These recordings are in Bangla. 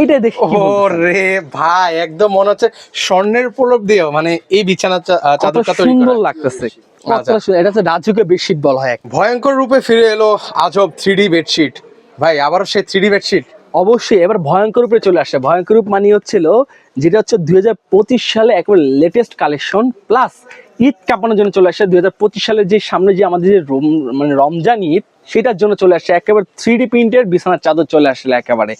এইটাই দেখে কি ও রে ভাই একদম মনে হচ্ছে স্বর্ণের প্রলোভ দিয়েও মানে এই বিছানা চাদরটা তৈরি সুন্দর লাগতেছে। আচ্ছা। এটা হচ্ছে রাজুকে বেডশিট বলা হয় ভয়ঙ্কর রূপে ফিরে এলো আজব থ্রি বেডশিট। ভাই আবারও সেই থ্রি বেডশিট? অবশ্যই এবার ভয়ঙ্কর রূপে চলে আসে। ভয়ঙ্কর রূপ মানে হচ্ছিল যেটা হচ্ছে দুই হাজার পঁচিশ সালে একেবারে লেটেস্ট কালেকশন প্লাস ঈদ কাপানোর জন্য চলে আসে। দুই হাজার পঁচিশ সালের যে সামনে যে আমাদের যে রম- মানে রমজান ঈদ সেটার জন্য চলে আসছে একেবারে থ্রি ডি প্রিন্টের বিছানার চাদর চলে আসলে একেবারে।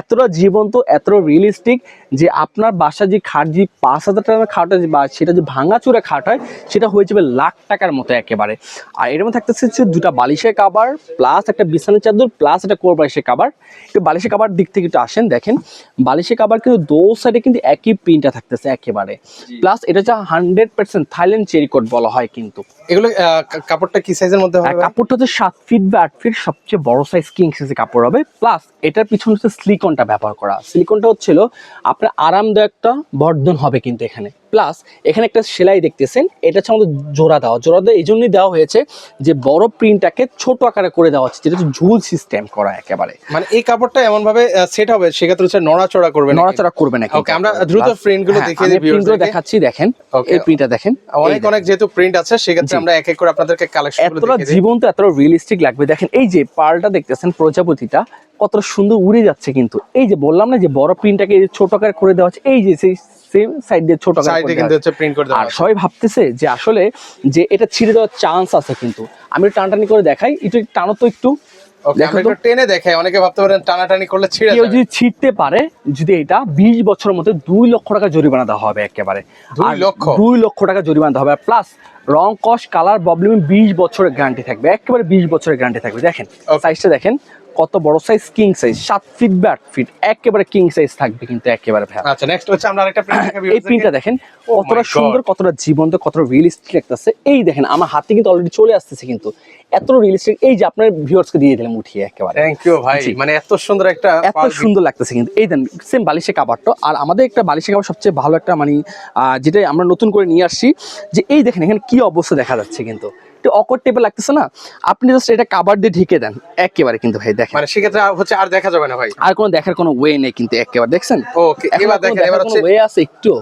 এতটা জীবন্ত এতটা রিয়েলিস্টিক যে আপনার বাসা যে খাট যে পাঁচ হাজার টাকার খাট বা সেটা যে ভাঙাচুরা খাট হয় সেটা হয়ে যাবে লাখ টাকার মতো একেবারে। আর এর মধ্যে থাকতেছে হচ্ছে দুটা বালিশের কাবার প্লাস একটা বিছানার চাদর প্লাস একটা কোর বালিশের কাবার একটু বালিশের কাবার দিক থেকে একটু আসেন দেখেন। বালিশের কাবার কিন্তু দো সাইডে কিন্তু একই প্রিন্টটা থাকতেছে একেবারে। প্লাস এটা হচ্ছে hundred percent Thailand cherry coat বলা হয় কিন্তু। এগুলো কাপড়টা কি সাইজের মধ্যে? কাপড়টা হচ্ছে সাত ফিট বা ফিট সবচেয়ে বড় সাইজ কিং সাইজের কাপড় হবে। প্লাস এটার পিছনে হচ্ছে সিলিকনটা ব্যবহার করা। সিলিকনটা হচ্ছিল আপনার আরামদায়কটা বর্ধন হবে কিন্তু এখানে। প্লাস এখানে একটা সেলাই দেখতেছেন এটা হচ্ছে আমাদের জোড়া দেওয়া। জোড়া দেওয়া এই জন্যই দেওয়া হয়েছে যে বড় প্রিন্টটাকে ছোট আকারে করে দেওয়া হচ্ছে যেটা ঝুল সিস্টেম করা একেবারে। মানে এই কাপড়টা এমন ভাবে সেট হবে সেক্ষেত্রে হচ্ছে নড়াচড়া করবে নড়াচড়া করবে না ওকে আমরা দ্রুত print গুলো দেখিয়ে দিই প্রিন্টগুলো দেখাচ্ছি দেখেন. এই প্রিন্টটা দেখেন অনেক অনেক যেহেতু প্রিন্ট আছে সেক্ষেত্রে আমরা এক এক করে আপনাদেরকে কালেকশন এতটা জীবন্ত এতটা রিয়েলিস্টিক লাগবে। দেখেন এই যে পার্লটা দেখতেছেন প্রজাপতিটা কতটা সুন্দর উড়ে যাচ্ছে কিন্তু। এই যে বললাম না যে বড় প্রিন্টটাকে ছোট আকারে করে দেওয়া হচ্ছে এই যে সেই সেম সাইড দিয়ে ছোট আকারে সাইডে কিন্তু হচ্ছে প্রিন্ট করে দেওয়া আর। সবাই ভাবতেছে যে আসলে যে এটা ছিঁড়ে দেওয়ার চান্স আছে কিন্তু। আমি টানটানি করে দেখাই একটু টানো তো একটু। টেনে অনেকে ভাবতে পারেন টানাটানি করলে ছিঁড়ে কেউ যদি ছিঁড়তে পারে যদি এটা বিশ বছরের মধ্যে দুই লক্ষ টাকা জরিমানা দেওয়া হবে একেবারে। দুই লক্ষ? দুই লক্ষ টাকা জরিমানা দেওয়া হবে। প্লাস রং কস কালার প্রবলেম বিশ বছরের গ্যারান্টি থাকবে। একেবারে বিশ বছরের গ্যারান্টি থাকবে। দেখেন. সাইজটা দেখেন। কত বড় সাইজ কিং সাইজ সাত ফিট বা আট ফিট একেবারে কিং সাইজ থাকবে কিন্তু একেবারে ভাই। আচ্ছা নেক্সট হচ্ছে আমরা আরেকটা প্রিন্ট দেখাবো এই প্রিন্টটা দেখেন Oh কতটা সুন্দর কতটা জীবন্ত কতটা রিয়েলিস্টিক লাগতেছে। এই দেখেন আমার হাতে কিন্তু অলরেডি চলে আসতেছে কিন্তু। এত রিয়েলিস্টিক এই যে আপনার ভিউয়ার্সকে দিয়ে দিলাম উঠিয়ে একেবারে। থ্যাংক ইউ ভাই মানে এত সুন্দর একটা এত সুন্দর লাগতেছে কিন্তু। এই দেন সেম বালিশের কাবারটা আর আমাদের একটা বালিশের কাবার সবচেয়ে ভালো একটা মানে যেটা আমরা নতুন করে নিয়ে আসছি যে এই দেখেন এখানে কি অবস্থা দেখা যাচ্ছে কিন্তু। একটু অকর টেপে লাগতেছে না? আপনি জাস্ট এটা কাবার দিয়ে ঢেকে দেন। একেবারে কিন্তু ভাই দেখেন। মানে সেক্ষেত্রে আর হচ্ছে আর দেখা যাবে না ভাই। আর কোনো দেখার কোনো ওয়ে নেই কিন্তু একেবারে দেখছেন? ওকে এবার দেখেন এবার হচ্ছে ওয়ে আছে একটু?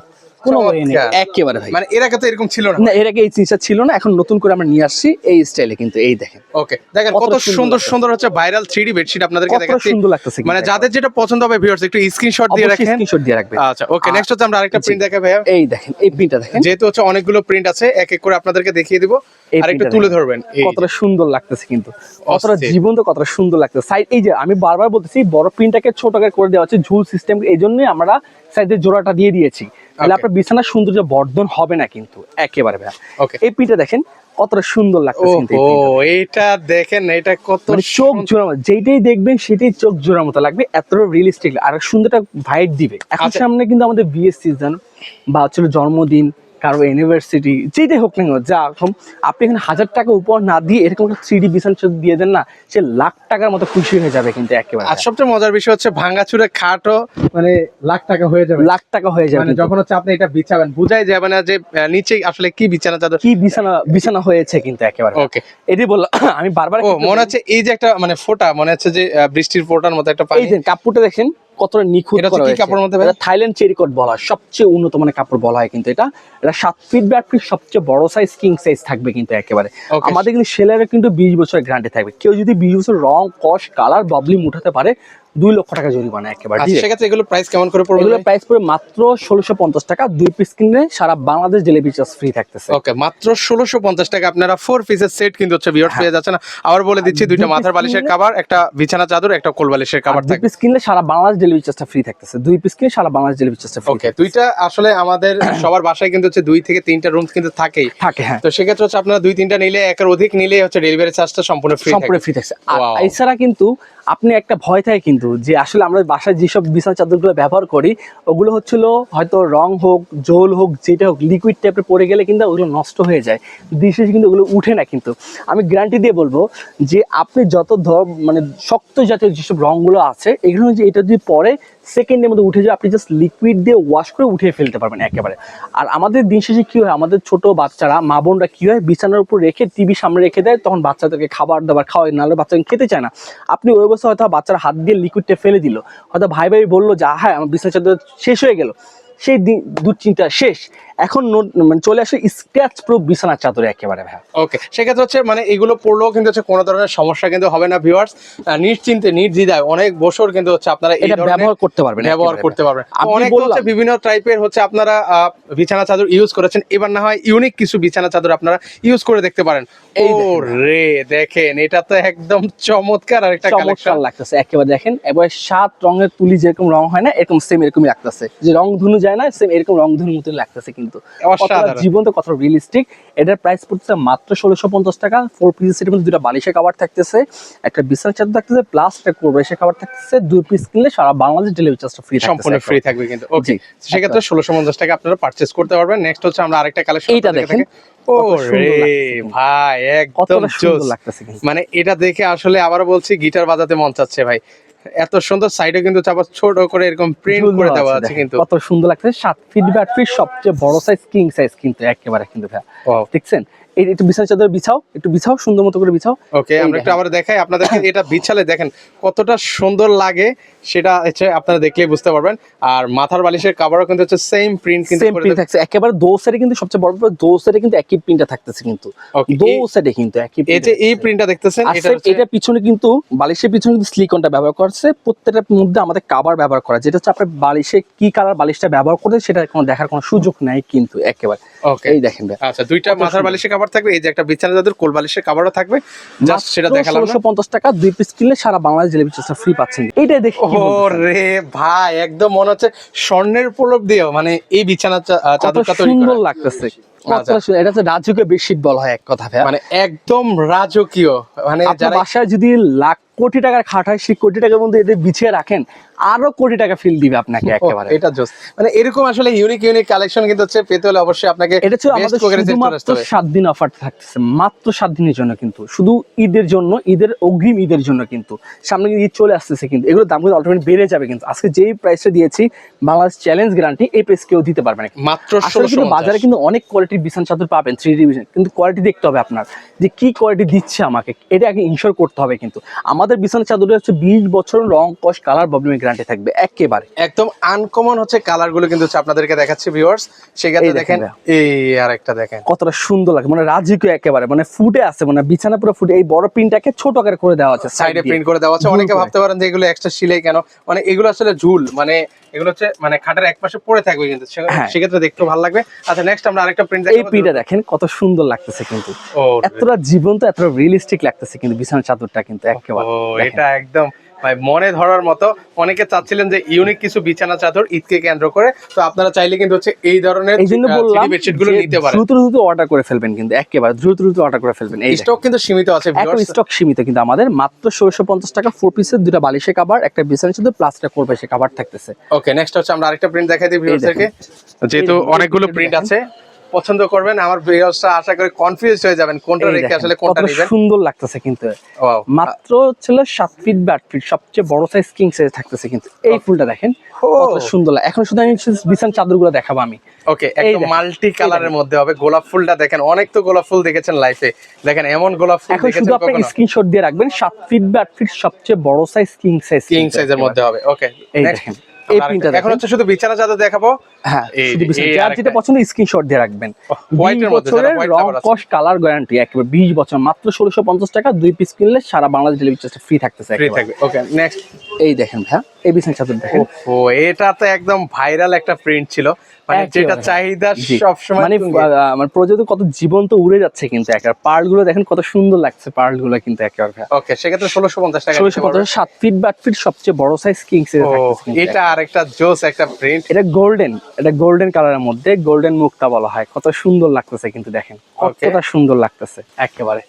কোনো ওয়ে নেই। একেবারে ভাই। মানে এর আগে তো এরকম ছিল না। না এর আগে এই জিনিসটা ছিল না এখন নতুন করে আমরা নিয়ে আসছি এই স্টাইলে কিন্তু এই দেখেন। ওকে দেখেন কত সুন্দর সুন্দর হচ্ছে ভাইরাল বেডশিট আপনাদেরকে দেখাচ্ছি। সুন্দর লাগতেছে মানে যাদের যেটা পছন্দ হবে ভিউয়ার্স একটু স্ক্রিনশট দিয়ে রাখেন। স্ক্রিনশট দিয়ে রাখবে আচ্ছা ওকে নেক্সট হচ্ছে আমরা আরেকটা প্রিন্ট দেখাই ভাইয়া। এই দেখেন এই প্রিন্টটা দেখেন। যেহেতু হচ্ছে অনেকগুলো প্রিন্ট আছে এক এক করে আপনাদেরকে দেখিয়ে দিব। আর একটু তুলে ধরবেন। কতটা সুন্দর লাগতেছে কিন্তু। কতটা। জীবন্ত কতটা সুন্দর লাগতেছে। সাইড এই যে আমি বারবার বলতেছি বড় প্রিন্টটাকে ছোট করে দেওয়া হচ্ছে ঝুল সিস্টেম এই জন্যই আমরা সাইডের জোড়াটা দিয়ে দিয়েছি। তাহলে আপনার বিছানার সৌন্দর্য বর্ধন হবে না কিন্তু একেবারে এই পিঠা দেখেন কতটা সুন্দর লাগতেছে কিন্তু। এইটা দেখেন এটা কত মানে চোখ জোড়া যেটাই দেখবেন সেটাই চোখ জোড়ার মতো লাগবে এতটা রিয়েলিস্টিক আর সুন্দরটা ভাইট দিবে। এখন আচ্ছা। সামনে কিন্তু আমাদের বিয়ের সিজন বা হচ্ছে জন্মদিন কারও ইউনিভার্সিটি যেটাই হোক না কেন, যা এখন আপনি এখানে হাজার টাকা উপহার না দিয়ে এরকম একটা থ্রি ডি বিছান দিয়ে দেন না সে লাখ টাকার মতো খুশি হয়ে যাবে কিন্তু একেবারে। আর সবচেয়ে মজার বিষয় হচ্ছে ভাঙাচুরে খাটও মানে লাখ টাকা হয়ে যাবে। লাখ টাকা হয়ে যাবে মানে যখন হচ্ছে আপনি এটা বিছাবেন বুঝাই যাবে না যে নিচে আসলে কি বিছানা চাদর। কি বিছানা বিছানা হয়েছে কিন্তু একেবারে। ওকে এটি বললাম আমি বারবার মনে হচ্ছে এই যে একটা মানে ফোঁটা মনে হচ্ছে যে বৃষ্টির ফোঁটার মতো একটা পানি। এই যে কাপড়টা দেখেন কতটা নিখুঁত কাপড় করা হয়েছে। কাপড়ের মধ্যে এটা থাইল্যান্ড চেরিকট বলা হয়। সবচেয়ে উন্নত মানের কাপড় বলা হয় কিন্তু এটা। এটা সাত ফিট বা ফিট সবচেয়ে বড় সাইজ কিং সাইজ থাকবে কিন্তু একেবারে। আমাদের কিন্তু সেলারে কিন্তু বিশ বছর গ্যারান্টি থাকবে। কেউ যদি বিশ বছর রং কস কালার বাবলি উঠাতে পারে দুই লক্ষ টাকা জরিমানা একেবারে। আচ্ছা সেক্ষেত্রে এগুলো প্রাইস কেমন করে পড়বে? এগুলোর প্রাইস পড়ে মাত্র ষোলোশো পঞ্চাশ টাকা। দুই পিস কিনলে সারা বাংলাদেশ ডেলিভারি চার্জ ফ্রি থাকতেছে। ওকে মাত্র ষোলোশো পঞ্চাশ টাকা। আপনারা ফোর পিসের সেট কিন্তু হচ্ছে ভিউয়ার্স পেয়ে যাচ্ছে না আবার বলে দিচ্ছি দুইটা মাথার বালিশের কাবার একটা বিছানা চাদর একটা কোল বালিশের কাবার দুই পিস কিনলে সারা বাংলাদেশ ডেলিভারি চার্জটা ফ্রি থাকতেছে। দুই পিস কিনলে সারা বাংলাদেশ ডেলিভারি চার্জটা ফ্রি ওকে দুইটা আসলে আমাদের সবার বাসায় কিন্তু হচ্ছে দুই থেকে তিনটা রুম কিন্তু থাকেই। থাকে হ্যাঁ। তো সেক্ষেত্রে হচ্ছে আপনারা দুই তিনটা নিলে একের অধিক নিলে হচ্ছে ডেলিভারি চার্জটা সম্পূর্ণ ফ্রি সম্পূর্ণ ফ্রি থাকছে। আর এছাড়া কিন্তু আপনি একটা ভয় থাকে কিন্তু যে আসলে আমরা বাসায় যেসব বিছানা চাদরগুলো ব্যবহার করি, ওগুলো হচ্ছিল হয়তো রং হোক, জোল হোক, যেটা হোক লিকুইড টাইপের পড়ে গেলে কিন্তু ওগুলো নষ্ট হয়ে যায়। বিশেষ কিন্তু ওগুলো উঠে না কিন্তু। আমি গ্যারান্টি দিয়ে বলব যে আপনি যত ধর মানে শক্ত জাতীয় যেসব রঙগুলো আছে, এগুলো যে এটা যদি পরে সেকেন্ডের মধ্যে উঠে যায়, আপনি জাস্ট লিকুইড দিয়ে ওয়াশ করে উঠিয়ে ফেলতে পারবেন একেবারে। আর আমাদের দিন শেষে কী হয়, আমাদের ছোট বাচ্চারা, মা বোনরা কী হয়, বিছানার উপর রেখে টিভি সামনে রেখে দেয়, তখন বাচ্চাদেরকে খাবার দাবার খাওয়ায়, নাহলে বাচ্চাকে খেতে চায় না। আপনি ওই অবস্থা হয়তো বাচ্চারা হাত দিয়ে লিকুইডটা ফেলে দিল। হয়তো ভাই ভাই বলল যা হ্যাঁ আমার বিছানা শেষ হয়ে গেল। সেই দুশ্চিন্তা শেষ। এখন মানে চলে আসে স্ক্র্যাচ প্রুফ বিছানার চাদরে একেবারে ভাই ওকে সেক্ষেত্রে হচ্ছে মানে এগুলো পড়লেও কিন্তু হচ্ছে কোনো ধরনের সমস্যা কিন্তু হবে না ভিউয়ার্স নিশ্চিন্তে নির্দ্বিধায় অনেক বছর কিন্তু হচ্ছে আপনারা এটা ব্যবহার করতে পারবেন ব্যবহার করতে পারবেন। অনেক হচ্ছে বিভিন্ন টাইপের হচ্ছে আপনারা বিছানা চাদর ইউজ করেছেন। এবার না হয় ইউনিক কিছু বিছানা চাদর আপনারা ইউজ করে দেখতে পারেন। ও দেখেন। রে দেখেন এটা তো একদম চমৎকার আর একটা কালেকশন লাগতেছে একেবারে দেখেন। এবার সাত রঙের তুলি যেরকম রং হয় না এরকম সেম এরকমই লাগতেছে। যে রং ধনু যায় না সেম এরকম রং ধনুর মতো লাগতেছে কিন্তু অসাধারণ। জীবন্ত কত রিয়েলিস্টিক এটার প্রাইস পড়তেছে মাত্র ষোলোশো পঞ্চাশ টাকা। ফোর পিস সেটের মধ্যে দুটা বালিশের কাবার থাকতেছে একটা বিছানা চাদর থাকতেছে প্লাস একটা কোরবাইশের কাবার থাকতেছে। দুই পিস কিনলে সারা বাংলাদেশ ডেলিভারি চার্জটা ফ্রি সম্পূর্ণ ফ্রি থাকবে কিন্তু। ওকে সেক্ষেত্রে ষোলোশো পঞ্চাশ টাকা আপনারা পারচেস করতে পারবেন। নেক্সট হচ্ছে আমরা আরেকটা কালেকশন এইটা দেখেন। ভাই একদম কিন্তু। মানে এটা দেখে আসলে আবারও বলছি গিটার বাজাতে মন চাচ্ছে ভাই। এত সুন্দর সাইডে কিন্তু চাপা ছোট করে এরকম প্রিন্ট করে দেওয়া আছে কিন্তু। কত সুন্দর লাগছে। 7 ফিট ব্যাট ফিট সবচেয়ে বড় সাইজ কিং সাইজ কিন্তু একেবারে কিন্তু ভাই. দেখছেন? একটু বিছানা চাদর বিছাও একটু বিছাও সুন্দর মতো করে বিছাও। ওকে আমরা একটু আবার দেখাই। আপনাদেরকে এটা বিছালে দেখেন কতটা সুন্দর লাগে সেটা হচ্ছে আপনারা দেখলেই বুঝতে পারবেন। আর মাথার বালিশের কাভারও কিন্তু হচ্ছে সেম প্রিন্ট কিন্তু সেম প্রিন্ট থাকছে। একেবারে দো সাইডে কিন্তু সবচেয়ে বড় ব্যাপার দো সাইডে কিন্তু একই প্রিন্টটা থাকতেছে কিন্তু। দো সাইডে কিন্তু একই এই যে এই প্রিন্টটা দেখতেছেন এটা এটা পিছনে কিন্তু বালিশের পিছনে কিন্তু সিলিকনটা ব্যবহার করছে। প্রত্যেকটার মধ্যে আমাদের কাবার ব্যবহার করা। যেটা হচ্ছে আপনার বালিশে কি কালার বালিশটা ব্যবহার করতে সেটা কোনো দেখার কোনো সুযোগ নাই কিন্তু একেবারে। ওকে এই দেখেন আচ্ছা দুইটা মাথার। বালিশের কাভার থাকবে। এই যে একটা বিছানা চাদর কোল বালিশের কাভারও থাকবে। জাস্ট সেটা দেখালাম না। ষোলোশো পঞ্চাশ টাকা দুই পিস কিনলে সারা বাংলাদেশ ডেলিভারি চার্জটা ফ্রি পাচ্ছেন। এইটাই দেখে ও রে ভাই একদম মনে হচ্ছে স্বর্ণের প্রলোভ দিয়েও মানে এই বিছানা চাদরটা তৈরি সুন্দর করা। লাগতেছে। আচ্ছা। সুন্দর। এটা হচ্ছে রাজকীয় বেডশিট বলা হয় এক কথা মানে একদম রাজকীয়। মানে আপনার যারা বাসায় যদি লাখ কোটি টাকার খাট হয় সেই কোটি টাকার মধ্যে এদের বিছিয়ে রাখেন আরও কোটি টাকা ফিল দিবে আপনাকে একেবারে। এটা জোস মানে এরকম আসলে ইউনিক ইউনিক কালেকশন কিন্তু হচ্ছে পেতে হলে অবশ্যই আপনাকে এটা হচ্ছে আমাদের শুধুমাত্র করতে হবে। সাত দিন অফার থাকতেছে মাত্র সাত দিনের জন্য কিন্তু। শুধু ঈদের জন্য ঈদের অগ্রিম ঈদের জন্য কিন্তু। সামনে ঈদ চলে আসতেছে কিন্তু। এগুলোর দাম কিন্তু অটোমেটিক বেড়ে যাবে কিন্তু। আজকে যেই প্রাইসটা দিয়েছি বাংলাদেশ চ্যালেঞ্জ গ্যারান্টি এই প্রাইস কেউ দিতে পারবে না মাত্র কিন্তু বাজারে কিন্তু অনেক কোয়ালিটির বিছানা চাদর পাবেন থ্রি ডিভিশন কিন্তু কোয়ালিটি দেখতে হবে আপনার যে কি কোয়ালিটি দিচ্ছে আমাকে। এটা আগে ইনশোর করতে হবে কিন্তু। আমাদের বিছানা চাদরে হচ্ছে বিশ বছর রং কস কালার প্রবলেমের গ্যারান্টি থাকবে একেবারে। একদম আনকমন হচ্ছে কালারগুলো কিন্তু আপনাদেরকে দেখাচ্ছি ভিউয়ার্স সেক্ষেত্রে দেখেন এই আরেকটা দেখেন। কতটা সুন্দর লাগে মানে রাজকীয় একেবারে মানে ফুটে আছে মানে বিছানা পুরো ফুটে এই বড় প্রিন্টটাকে ছোট আকারে করে দেওয়া আছে সাইডে প্রিন্ট করে দেওয়া আছে। অনেকে ভাবতে পারেন যে এগুলো এক্সট্রা সিলাই কেন? মানে এগুলো আসলে ঝুল মানে এগুলো হচ্ছে মানে খাটের এক পাশে পড়ে থাকবে কিন্তু। সে- হ্যাঁ। সেক্ষেত্রে দেখতে ভালো লাগবে। আচ্ছা নেক্সট আমরা আরেকটা প্রিন্ট এই প্রিন্টটা দেখেন কত সুন্দর লাগতেছে কিন্তু। এতটা জীবন্ত এতটা রিয়েলিস্টিক লাগতেছে কিন্তু বিছানা চাদরটা কিন্তু একেবারে। ও এটা একদম ভাই মনে ধরার মতো অনেকে চাচ্ছিলেন যে ইউনিক কিছু বিছানা চাদর ঈদকে কেন্দ্র করে। তো আপনারা চাইলে কিন্তু হচ্ছে এই ধরনের বেডশিটগুলো নিতে পারেন। দ্রুত দ্রুত অর্ডার করে ফেলবেন কিন্তু একেবারে দ্রুত দ্রুত অর্ডার করে ফেলবেন এই স্টক কিন্তু সীমিত আছে স্টক সীমিত কিন্তু আমাদের মাত্র ষোলোশো পঞ্চাশ টাকা ফোর পিসের দুটা বালিশের কাবার একটা বিছানা শুধু প্লাস একটা করবে সে কাবার থাকতেছে। ওকে নেক্সট হচ্ছে আমরা আরেকটা প্রিন্ট দেখাই দিই ভিউয়ারদেরকে যেহেতু অনেকগুলো প্রিন্ট আছে। পছন্দ করবেন আমার ভিউয়ার্সরা আশা করি কনফিউজ হয়ে যাবেন কোনটা রেখে আসলে কোনটা নেবেন। সুন্দর লাগতেছে কিন্তু। মাত্র ছিল সাত ফিট বা আট ফিট সবচেয়ে বড় সাইজ কিং সাইজ থাকতেছে কিন্তু। এই ফুলটা দেখেন। কত সুন্দর লাগে। এখন শুধু আমি বিছান চাদরগুলো দেখাবো আমি। ওকে একদম মাল্টি কালারের মধ্যে হবে। গোলাপ ফুলটা দেখেন অনেক তো গোলাপ ফুল দেখেছেন লাইফে দেখেন এমন গোলাপ ফুল দেখেছেন শুধু আপনি স্ক্রিনশট দিয়ে রাখবেন সাত ফিট বা আট ফিট সবচেয়ে বড় সাইজ কিং সাইজ কিং সাইজের মধ্যে হবে। ওকে দেখেন, এই প্রিন্টটা এখন হচ্ছে শুধু বিছানা চাদর দেখাবো। হ্যাঁ এই- শুধু বিছানা এই যার যেটা পছন্দ স্ক্রিনশট দিয়ে রাখবেন। White এর 20 মধ্যে, যারা বছরের white রং lover কালার গ্যারান্টি একেবারে বিশ বছর মাত্র ষোলোশো পঞ্চাশ টাকা দুই পিস কিনলে সারা বাংলাদেশ ডেলিভারি চার্জটা ফ্রি থাকতেছে ফ্রি একেবারে। থাকবে। ওকে নেক্সট এই দেখেন এই বিছানা চাদর দেখেন। ও এটা তো একদম ভাইরাল একটা প্রিন্ট ছিল। মানে যেটা চাহিদা। সব সময় মানে আমার প্রজাতি কত জীবন্ত উড়ে যাচ্ছে কিন্তু পার্লগুলো দেখেন কত সুন্দর লাগছে পার্লগুলো কিন্তু ওকে সেক্ষেত্রে ষোলোশো পঞ্চাশ টাকা ষোলোশো পঞ্চাশ সাত ফিট বা আট ফিট সবচেয়ে বড় সাইজ কিং সাইজ ও এটা আরেকটা জোস একটা প্রিন্ট এটা গোল্ডেন এটা গোল্ডেন কালারের মধ্যে গোল্ডেন মুক্তা বলা হয়। কত সুন্দর লাগতেছে কিন্তু দেখেন. কতটা সুন্দর লাগতেছে একেবারে।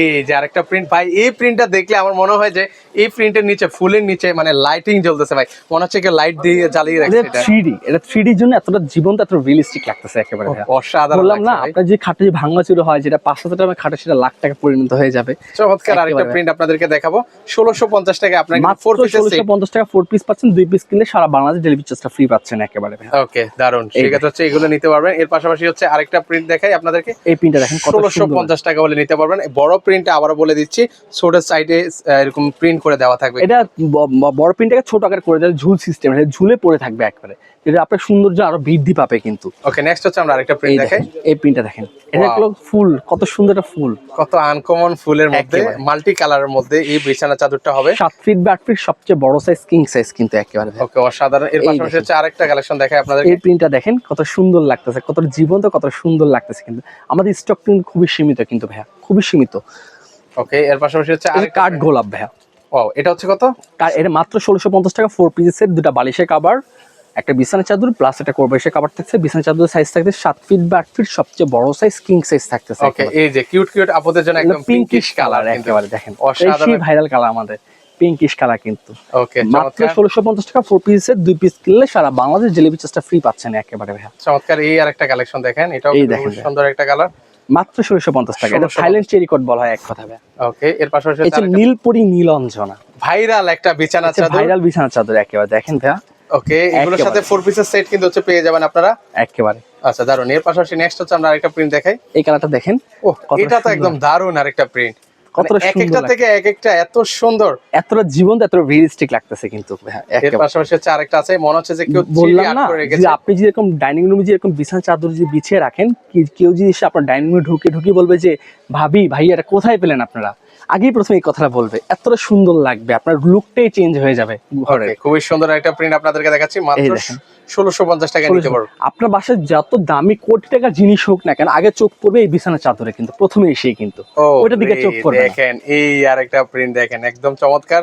এই যে আরেকটা প্রিন্ট ভাই এই প্রিন্টটা দেখলে আমার মনে হয় যে এই প্রিন্টের নিচে ফুলের নিচে মানে লাইটিং জ্বলতেছে ভাই। মনে হচ্ছে কি লাইট দিয়ে জ্বালিয়ে রাখছে এটা এটা। থ্রি ডি এটা থ্রি ডির জন্য এতটা জীবন্ত এত রিয়েলিস্টিক লাগতেছে একেবারে অসাধারণ বললাম না আপনার যে খাটে যে ভাঙাচুরো হয় যেটা পাঁচ হাজার টাকা খাটে সেটা লাখ টাকা পরিণত হয়ে যাবে। চমৎকার আরেকটা প্রিন্ট আপনাদেরকে দেখাবো। ষোলোশো পঞ্চাশ টাকা আপনার ফোর পিসের ষোলোশো পঞ্চাশ টাকা ফোর পিস পাচ্ছেন দুই পিস কিনলে সারা বাংলাদেশ ডেলিভারি চার্জটা ফ্রি পাচ্ছেন একেবারে ওকে দারুণ সেক্ষেত্রে হচ্ছে এগুলো নিতে পারবেন। এর পাশাপাশি হচ্ছে আরেকটা প্রিন্ট দেখাই আপনাদেরকে। এই প্রিন্টটা দেখেন ষোলোশো পঞ্চাশ টাকা বলে নিতে পারবেন। বড় প্রিন্টটা আবারও বলে দিচ্ছি। সোডার সাইডে এরকম প্রিন্ট করে দেওয়া থাকবে। এটা বড় প্রিন্টটাকে ছোট আকার করে দেয় ঝুল সিস্টেম ঝুলে পড়ে থাকবে একবারে। যেটা আপনার সৌন্দর্য আরও বৃদ্ধি পাবে কিন্তু। ওকে নেক্সট হচ্ছে আমরা আরেকটা প্রিন্ট দেখাই দেখেন এই প্রিন্টটা দেখেন। এটা হলো ফুল কত সুন্দর একটা ফুল। কত আনকমন ফুলের মধ্যে মাল্টি কালারের মধ্যে এই বিছানা চাদরটা হবে। সাত ফিট বা আট ফিট সবচেয়ে বড় সাইজ কিং সাইজ কিন্তু একেবারে। ওকে অসাধারণ। এর পাশাপাশি হচ্ছে আরেকটা কালেকশন দেখাই আপনাদের এই প্রিন্টটা দেখেন কত সুন্দর লাগতেছে কত জীবন্ত কত সুন্দর লাগতেছে কিন্তু। আমাদের স্টক কিন্তু খুবই সীমিত কিন্তু ভাইয়া খুবই সীমিত। ওকে এর পাশাপাশি হচ্ছে আরেকটা কাঠ গোলাপ ভাইয়া। ও এটা হচ্ছে কত? আর এটা মাত্র ষোলোশো পঞ্চাশ টাকা ফোর পিসের দুটা বালিশের কাবার একটা বিছানা চাদর প্লাস একটা কোরবাইশের কাবার থাকছে। বিছানা চাদরের সাইজ থাকছে সাত ফিট বা আট ফিট সবচেয়ে বড় সাইজ কিং সাইজ থাকতেছে এই যে কিউট কিউট জন্য একদম পিঙ্কিশ কালার একেবারে দেখেন। অসাধারণ ভাইরাল কালার আমাদের। পিঙ্কিশ কালার কিন্তু। ওকে মাত্র ষোলোশো পঞ্চাশ টাকা ফোর পিসের দুই পিস কিনলে সারা বাংলাদেশ জেলিপি চাষটা ফ্রি পাচ্ছেন একেবারে ভাইয়া। চমৎকার এই আরেকটা কালেকশন দেখেন এটাও সুন্দর একটা কালার মাত্র ষোলোশো পঞ্চাশ টাকা। এটা 1650 থাইল্যান্ড চেরিকট বলা হয় এক কথা ওকে এর পাশাপাশি নীলপরি নীলঞ্জনা। ভাইরাল একটা বিছানা চাদর। ভাইরাল বিছানা চাদর একেবারে। দেখেন ভাইয়া ওকে এগুলোর সাথে ফোর পিসের সেট কিন্তু হচ্ছে পেয়ে যাবেন আপনারা। একেবারে। আচ্ছা দারুণ এর পাশাপাশি নেক্সট হচ্ছে আমরা আরেকটা প্রিন্ট দেখাই। এই কালারটা দেখেন ও এটা তো একদম দারুণ আরেকটা প্রিন্ট এক একটা থেকে এক একটা এত সুন্দর। এতটা জীবন্ত এতটা রিয়েলিস্টিক লাগতেছে কিন্তু এর পাশাপাশি হচ্ছে আরেকটা আছে মনে হচ্ছে যে কেউ বললাম না যে আপনি যদি এরকম ডাইনিং রুমে যে এরকম বিছানা চাদর যদি বিছিয়ে রাখেন কেউ যদি এসে আপনার ডাইনিং রুমে ঢুকে ঢুকে বলবে যে ভাবি ভাই এটা কোথায় পেলেন আপনারা? আগেই প্রথমে এই কথাটা বলবে। এতটা সুন্দর লাগবে আপনার লুকটাই চেঞ্জ হয়ে যাবে ঘরে। খুবই সুন্দর একটা প্রিন্ট আপনাদেরকে দেখাচ্ছি মাত্র ষোলোশো পঞ্চাশ টাকা নিতে পারব। আপনার বাসায় যত দামি কোটি টাকার জিনিস হোক না কেন আগে চোখ পড়বে এই বিছানা চাদরে কিন্তু প্রথমে এসেই কিন্তু। ও ওইটার দিকে চোখ পড়বে দেখেন এই আরেকটা প্রিন্ট দেখেন একদম চমৎকার।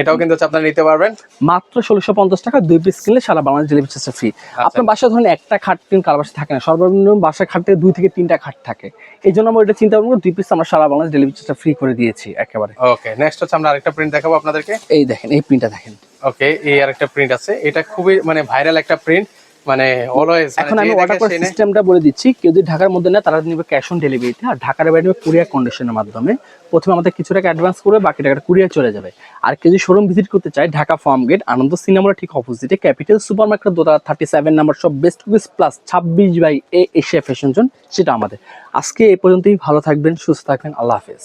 এটাও কিন্তু আপনারা নিতে পারবেন। মাত্র ষোলোশো পঞ্চাশ টাকা দুই পিস কিনলে সারা বাংলাদেশ ডেলিভারি চার্জ ফ্রি। আপনার বাসায় ধরেন একটা খাট কিন্তু কারও বাসায় থাকে না। সর্বনিম্ন বাসায় খাট থেকে দুই থেকে তিনটা খাট থাকে। এই জন্য আমরা এটা চিন্তা করব দুই পিস আমরা সারা বাংলাদেশ ডেলিভারি চার্জ ফ্রি করে দিয়েছি একেবারে। ওকে নেক্সট হচ্ছে আমরা আরেকটা প্রিন্ট দেখাবো আপনাদেরকে। এই দেখেন এই প্রিন্টটা দেখেন। ওকে এই আরেকটা প্রিন্ট আছে। এটা খুবই মানে ভাইরাল একটা প্রিন্ট মানে অলওয়েজ এখন আমি অর্ডার করার সিস্টেমটা বলে দিচ্ছি কেউ যদি ঢাকার মধ্যে না তারা নিবে ক্যাশ অন ডেলিভারিতে আর ঢাকার বাইরে নেবে কুরিয়ার কন্ডিশনের মাধ্যমে। প্রথমে আমাদের কিছু টাকা অ্যাডভান্স করে বাকি টাকাটা কুরিয়ার চলে যাবে। আর কেউ যদি শোরুম ভিজিট করতে চায় ঢাকা ফার্ম গেট আনন্দ সিনেমার ঠিক অপোজিটে ক্যাপিটাল সুপার মার্কেট দোতলা থার্টি সেভেন নাম্বার সব বেস্ট প্লাস ছাব্বিশ by A Asia fashion zone সেটা আমাদের। আজকে এই পর্যন্তই ভালো থাকবেন সুস্থ থাকবেন আল্লাহ হাফেজ।